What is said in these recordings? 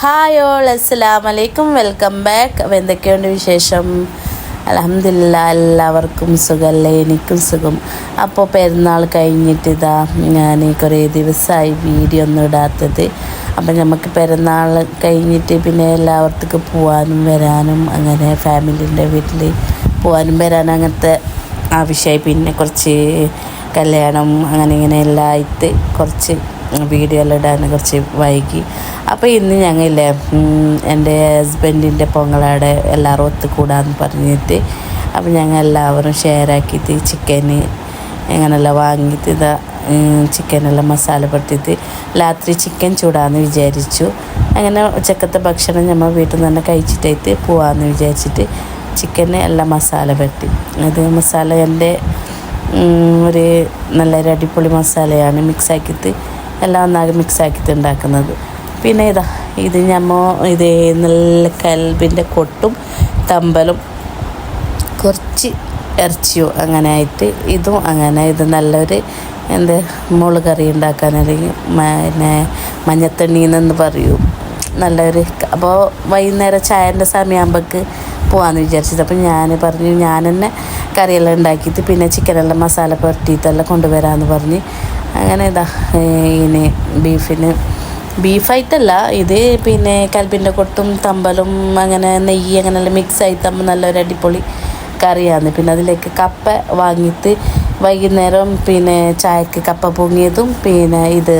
Hi all അസ്സലാം വലൈക്കും welcome back. അപ്പോൾ എന്തൊക്കെയുണ്ട് വിശേഷം? അലഹമില്ല എല്ലാവർക്കും സുഖമല്ലേ എനിക്കും സുഖം. അപ്പോൾ പെരുന്നാൾ കഴിഞ്ഞിട്ട് ഇതാ ഞാൻ കുറേ ദിവസമായി വീഡിയോ ഒന്നും ഇടാത്തത്. അപ്പം നമുക്ക് പെരുന്നാൾ കഴിഞ്ഞിട്ട് പിന്നെ എല്ലാവർക്കും പോകാനും വരാനും അങ്ങനെ ഫാമിലിന്റെ വീട്ടിൽ പോകാനും വരാനും അങ്ങനത്തെ ആവശ്യമായി. പിന്നെ കുറച്ച് കല്യാണം അങ്ങനെ ഇങ്ങനെ എല്ലാം ആയിട്ട് കുറച്ച് വീഡിയോ എല്ലാം ഇടാൻ കുറച്ച് വൈകി. അപ്പോൾ ഇന്ന് ഞങ്ങളില്ലേ എന്റെ ഹസ്ബൻഡിന്റെ പൊങ്ങളാടെ എല്ലാവരും ഒത്തുകൂടാന്ന് പറഞ്ഞിട്ട് അപ്പോൾ ഞങ്ങൾ എല്ലാവരും ഷെയർ ആക്കിയിട്ട് ചിക്കന് അങ്ങനെല്ലാം വാങ്ങിയിട്ട് ഇതാ ചിക്കനെല്ലാം മസാല പെട്ടിട്ട് രാത്രി ചിക്കൻ ചൂടാന്ന് വിചാരിച്ചു. അങ്ങനെ ഉച്ചക്കത്തെ ഭക്ഷണം നമ്മൾ വീട്ടിൽ നിന്ന് തന്നെ കഴിച്ചിട്ടായിട്ട് പോവാമെന്ന് വിചാരിച്ചിട്ട് ചിക്കന് എല്ലാം മസാല പെട്ടി. അത് മസാല എന്റെ ഒരു നല്ലൊരു അടിപൊളി മസാലയാണ് മിക്സാക്കിയിട്ട് എല്ലാം ഒന്നാകെ മിക്സാക്കിയിട്ട് ഉണ്ടാക്കുന്നത്. പിന്നെ ഇതാ ഇത് ഞമ്മ ഇത് നല്ല കൽബിന്റെ കൊട്ടും തമ്പലും കുറച്ച് ഇറച്ചിയോ അങ്ങനെ ആയിട്ട് ഇതും അങ്ങനെ ഇത് നല്ലൊരു എന്ത് മുളക് കറി ഉണ്ടാക്കാൻ അല്ലെങ്കിൽ പിന്നെ മഞ്ഞത്തണ്ണി എന്ന് പറയും. നല്ലൊരു അപ്പോൾ വൈകുന്നേരം ചായന്റെ സമയമാകുമ്പോൾക്ക് പോകാമെന്ന് വിചാരിച്ചത്. അപ്പം ഞാൻ പറഞ്ഞു ഞാൻ തന്നെ കറിയെല്ലാം ഉണ്ടാക്കിയിട്ട് പിന്നെ ചിക്കനെല്ലാം മസാല പുരട്ടിയിട്ടെല്ലാം കൊണ്ടുവരാമെന്ന് പറഞ്ഞ്. അങ്ങനെ ഇതാ ഇനി ബീഫിന് ബീഫായിട്ടല്ല ഇത് പിന്നെ കൽബിന്റെ കൊട്ടും തമ്പലും അങ്ങനെ നെയ്യ് അങ്ങനെ മിക്സ് ആയിട്ടാകുമ്പോൾ നല്ലൊരു അടിപൊളി കറിയാണ്. പിന്നെ അതിലേക്ക് കപ്പ വാങ്ങിയിട്ട് വൈകുന്നേരം പിന്നെ ചായക്ക് കപ്പ പൊങ്ങിയതും പിന്നെ ഇത്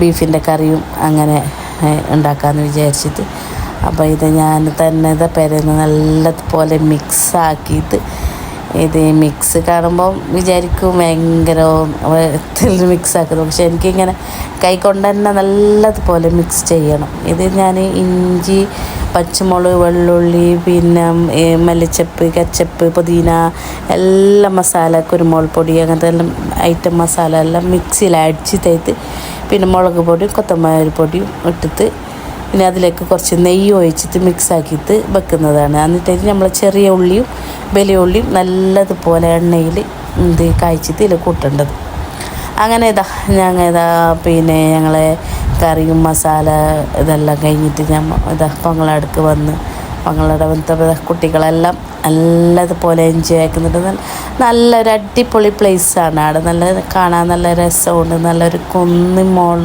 ബീഫിന്റെ കറിയും അങ്ങനെ ഉണ്ടാക്കാമെന്ന് വിചാരിച്ചിട്ട്. അപ്പോൾ ഇത് ഞാൻ തന്നെ ഇത് പെരുന്ന് നല്ലതുപോലെ മിക്സ് ആക്കിയിട്ട് ഇത് മിക്സ് കാണുമ്പോൾ വിചാരിക്കും ഭയങ്കര മിക്സ് ആക്കുന്നത് പക്ഷെ എനിക്കിങ്ങനെ കൈ കൊണ്ട് തന്നെ നല്ലതുപോലെ മിക്സ് ചെയ്യണം. ഇത് ഞാൻ ഇഞ്ചി പച്ചമുളക് വെള്ളുള്ളി പിന്നെ മല്ലിച്ചപ്പ് കച്ചപ്പ് പുതിന എല്ലാ മസാല കുരുമുളക് പൊടി അങ്ങനത്തെ എല്ലാം ഐറ്റം മസാല എല്ലാം മിക്സിയിൽ അടിച്ച് തേത്ത് പിന്നെ മുളക് പൊടിയും കൊത്തമ്പരി പൊടിയും ഇട്ടിട്ട് പിന്നെ അതിലേക്ക് കുറച്ച് നെയ്യ് ഒഴിച്ചിട്ട് മിക്സാക്കിയിട്ട് വെക്കുന്നതാണ്. എന്നിട്ട് നമ്മൾ ചെറിയ ഉള്ളിയും വലിയ ഉള്ളിയും നല്ലതുപോലെ എണ്ണയിൽ ഇത് കായ്ച്ചിട്ട് ഇതിൽ കൂട്ടേണ്ടത്. അങ്ങനെ ഇതാ ഞങ്ങൾ ഇതാ പിന്നെ ഞങ്ങളെ കറിയും മസാല ഇതെല്ലാം കഴിഞ്ഞിട്ട് ഞാൻ ഇതാ പൊങ്ങളടുക്ക് വന്ന് പൊങ്ങളുടെ ബന്ധപ്പെട്ട കുട്ടികളെല്ലാം നല്ലതുപോലെ എൻജോയ് ആക്കുന്നുണ്ട്. നല്ല നല്ലൊരു അടിപൊളി പ്ലേസാണ് അവിടെ നല്ല കാണാൻ നല്ല രസമുണ്ട്. നല്ലൊരു കുന്നിൻ മോൾ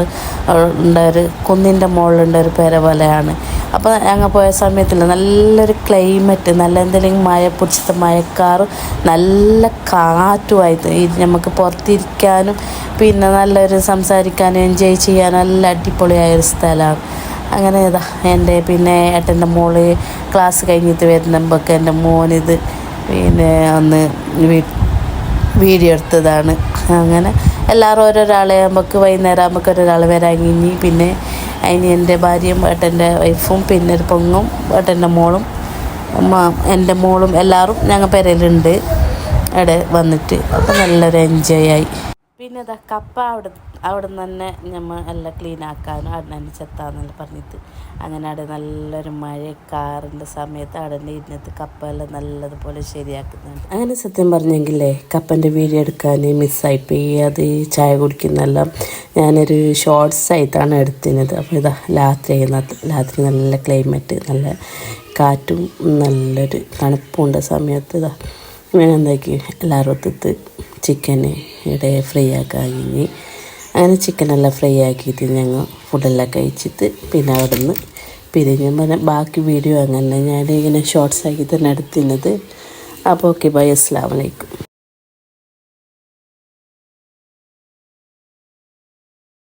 ഉണ്ട്. ഒരു കുന്നിന്റെ മുകളിലുണ്ട് ഒരു പേര പോലെയാണ്. അപ്പോൾ ഞങ്ങൾ പോയ സമയത്തിൽ നല്ലൊരു ക്ലൈമറ്റ് നല്ല എന്തെങ്കിലും മഴ പിടിച്ചത് മഴക്കാറും നല്ല കാറ്റുമായി നമുക്ക് പുറത്തിരിക്കാനും പിന്നെ നല്ലൊരു സംസാരിക്കാനും എൻജോയ് ചെയ്യാനും നല്ല അടിപൊളിയായൊരു സ്ഥലമാണ്. അങ്ങനെ ഇതാ എന്റെ പിന്നെ ഏട്ടന്റെ മോൾ ക്ലാസ് കഴിഞ്ഞിട്ട് വരുന്നമ്പൊക്കെ എന്റെ മോനിത് പിന്നെ ഒന്ന് വീഡിയോ എടുത്തതാണ്. അങ്ങനെ എല്ലാവരും ഓരോരാളെ നമുക്ക് വൈകുന്നേരം ആകുമ്പോൾ ഒരാൾ വരാൻ കഴിഞ്ഞ് പിന്നെ അതിന് എന്റെ ഭാര്യയും ഏട്ടന്റെ വൈഫും പിന്നെ ഒരു പൊങ്ങും ഏട്ടന്റെ മോളും എന്റെ മോളും എല്ലാവരും ഞങ്ങൾ പെരയിലുണ്ട് അവിടെ വന്നിട്ട് അപ്പോൾ നല്ലൊരു എൻജോയ് ആയി. പിന്നെ ഇതാ കപ്പ അവിടെ അവിടെ നിന്ന് തന്നെ നമ്മൾ എല്ലാം ക്ലീൻ ആക്കാനും അവിടെ നിന്ന് ചെത്താന്നെല്ലാം പറഞ്ഞിട്ട്. അങ്ങനെ അവിടെ നല്ലൊരു മഴ കാറിന്റെ സമയത്ത് അവിടെ തന്നെ ഇരുന്നിട്ട് കപ്പ എല്ലാം നല്ലതുപോലെ ശരിയാക്കുന്നുണ്ട്. അങ്ങനെ സത്യം പറഞ്ഞെങ്കിലേ കപ്പന്റെ വീഡിയോ എടുക്കാൻ മിസ്സായിപ്പോയി അത് ചായ കുടിക്കുന്നെല്ലാം ഞാനൊരു ഷോർട്സ് ആയിട്ടാണ് എടുത്തിരുന്നത്. അപ്പോൾ ഇതാ രാത്രി രാത്രി നല്ല ക്ലൈമറ്റ് നല്ല കാറ്റും നല്ലൊരു തണുപ്പുണ്ട സമയത്ത് ഇതാ ഞാൻ എന്താക്കി എല്ലാവരും ഒത്തിട്ട് ചിക്കന് ഇവിടെ ഫ്രൈ ആക്കാൻ കഴിഞ്ഞ് അങ്ങനെ ചിക്കനെല്ലാം ഫ്രൈ ആക്കിയിട്ട് ഞങ്ങൾ ഫുഡെല്ലാം കഴിച്ചിട്ട് പിന്നെ അവിടെ നിന്ന് പിരിഞ്ഞ് പിന്നെ ബാക്കി വീഡിയോ അങ്ങനെ ഞാൻ ഇങ്ങനെ ഷോർട്സ് ആക്കി തന്നെ എടുത്തിരുന്നത്. അപ്പോൾ ഓക്കെ ബൈ അസ്സാം വലൈക്കും